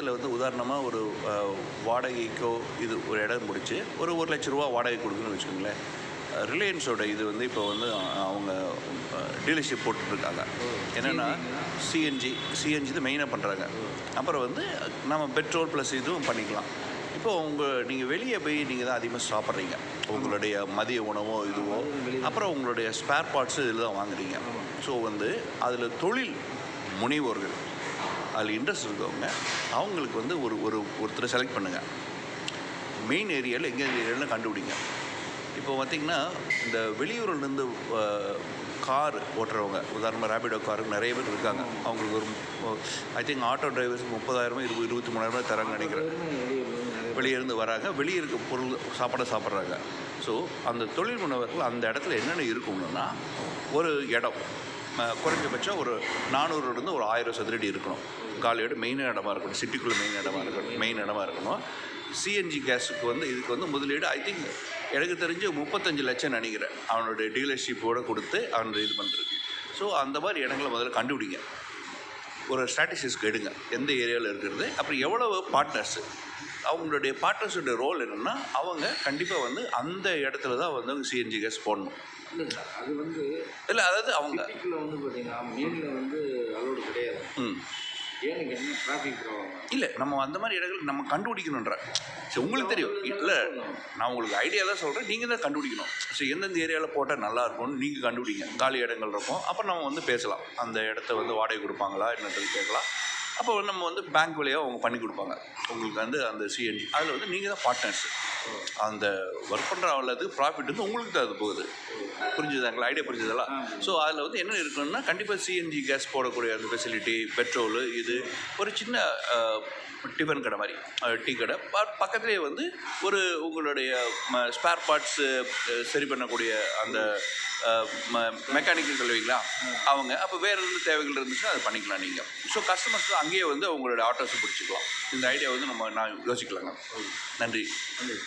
இதில் வந்து உதாரணமாக ஒரு வாடகைக்கோ இது ஒரு இடம் முடிச்சு ஒரு ஒரு லட்ச ரூபா வாடகை கொடுக்குன்னு வச்சுக்கோங்களேன். ரிலையன்ஸோட இது வந்து இப்போ வந்து அவங்க டீலர்ஷிப் போட்டுட்ருக்காங்க. என்னென்னா சிஎன்ஜி சிஎன்ஜி தான் மெயினாக பண்ணுறாங்க அப்புறம் வந்து நம்ம பெட்ரோல் ப்ளஸ் இதுவும் பண்ணிக்கலாம். இப்போ உங்கள் நீங்கள் வெளியே போய் நீங்கள் தான் அதிகமாக சாப்பிட்றீங்க. உங்களுடைய மதிய உணவோ இதுவோ அப்புறம் உங்களுடைய ஸ்பேர் பார்ட்ஸு இதில் தான் வாங்குறீங்க. ஸோ வந்து அதில் தொழில் முனைவோர்கள். அதில் இன்ட்ரெஸ்ட் இருக்கவங்க அவங்களுக்கு வந்து ஒரு ஒரு ஒருத்தரை செலக்ட் பண்ணுங்கள் மெயின் ஏரியாவில் எங்கே ஏரியாவில் கண்டுபிடிங்க. இப்போ பார்த்தீங்கன்னா இந்த வெளியூர்லேருந்து கார் ஓட்டுறவங்க உதாரணமாக ரேபிடோ காரு நிறைய பேர் இருக்காங்க. அவங்களுக்கு ஒரு ஐ திங்க் ஆட்டோ டிரைவர்ஸ் முப்பதாயிரமோ இருபது இருபத்தி மூணாயிரமோ தராங்க நினைக்கிறேன். வெளியே இருந்து வராங்க. வெளியே இருக்க பொருள் சாப்பாடை சாப்பிட்றாங்க. ஸோ அந்த தொழில் முனைவர்கள் அந்த இடத்துல என்னென்ன இருக்கும்னா ஒரு இடம். குறைஞ்சபட்சம் ஒரு நானூறுலேருந்து ஒரு ஆயிரம் சதுரடி இருக்கணும். காலையோட மெயின் இடமா இருக்கணும். சிட்டிக்குள்ளே மெயின் இடமா இருக்கணும். மெயின் இடமா இருக்கணும். சிஎன்ஜி கேஸுக்கு வந்து இதுக்கு வந்து முதலீடு ஐ திங்க் எனக்கு தெரிஞ்சு முப்பத்தஞ்சு லட்சம் நினைக்கிறேன். அவனுடைய டீலர்ஷிப்போடு கொடுத்து அவனுடைய இது பண்ணுறது ஸோ அந்த மாதிரி இடங்களை முதல்ல கண்டுபிடிங்க. ஒரு ஸ்ட்ராட்டஜிஸ்க்கு எடுங்க. எந்த ஏரியாவில் இருக்கிறது? அப்புறம் எவ்வளவு பார்ட்னர்ஸு அவங்களுடைய பார்ட்னர்ஸோட ரோல் என்னென்னா அவங்க கண்டிப்பாக வந்து அந்த இடத்துல தான் வந்து சிஎன்ஜி கேஸ் போடணும். அது வந்து இல்லை அதாவது அவங்க வந்து பார்த்தீங்கன்னா மெயினில் வந்து அலோடு கிடையாது. ம். ஏனுக்கு என்ன டிராஃபிக் ப்ராப்ளம் இல்லை நம்ம அந்த மாதிரி இடங்கள் நம்ம கண்டுபிடிக்கணுன்ற சரி உங்களுக்கு தெரியும். இல்லை நான் உங்களுக்கு ஐடியா தான் சொல்கிறேன் நீங்கள் தான் கண்டுபிடிக்கணும். ஸோ எந்தெந்த ஏரியாவில் போட்டால் நல்லா இருக்கும்னு நீங்கள் கண்டுபிடிங்க. காலி இடங்கள் இருக்கும். அப்போ நம்ம வந்து பேசலாம். அந்த இடத்த வந்து வாடகை கொடுப்பாங்களா என்னன்றது கேட்கலாம். அப்போ நம்ம வந்து பேங்க் வழியாக அவங்க பண்ணி கொடுப்பாங்க. உங்களுக்கு வந்து அந்த சிஎன்ஜி அதில் வந்து நீங்கள் தான் பார்ட்னர்ஸ் அந்த ஒர்க் பண்ணுற அவ்வளோதுக்கு ப்ராஃபிட் வந்து உங்களுக்கு தான் அது போகுது. புரிஞ்சுதாங்களா ஐடியா புரிஞ்சுதெல்லாம் ஸோ அதில் வந்து என்ன இருக்குன்னா கண்டிப்பாக சிஎன்ஜி கேஸ் போடக்கூடிய அந்த ஃபெசிலிட்டி பெட்ரோலு இது ஒரு சின்ன டிஃபன் கடை மாதிரி டீ கடை. பக்கத்துலேயே வந்து ஒரு உங்களுடைய ஸ்பேர் பார்ட்ஸு சரி பண்ணக்கூடிய அந்த மெக்கானிக்கல் கல்விங்களா? அவங்க. அப்போ வேறு எதுவும் தேவைகள் இருந்துச்சுன்னா அதை பண்ணிக்கலாம் நீங்கள் ஸோ கஸ்டமர்ஸ் அங்கேயே வந்து அவங்களோட ஆட்டோஸை பிடிச்சிக்கலாம். இந்த ஐடியா வந்து நம்ம நான் யோசிக்கலாங்க. நன்றி. நன்றி.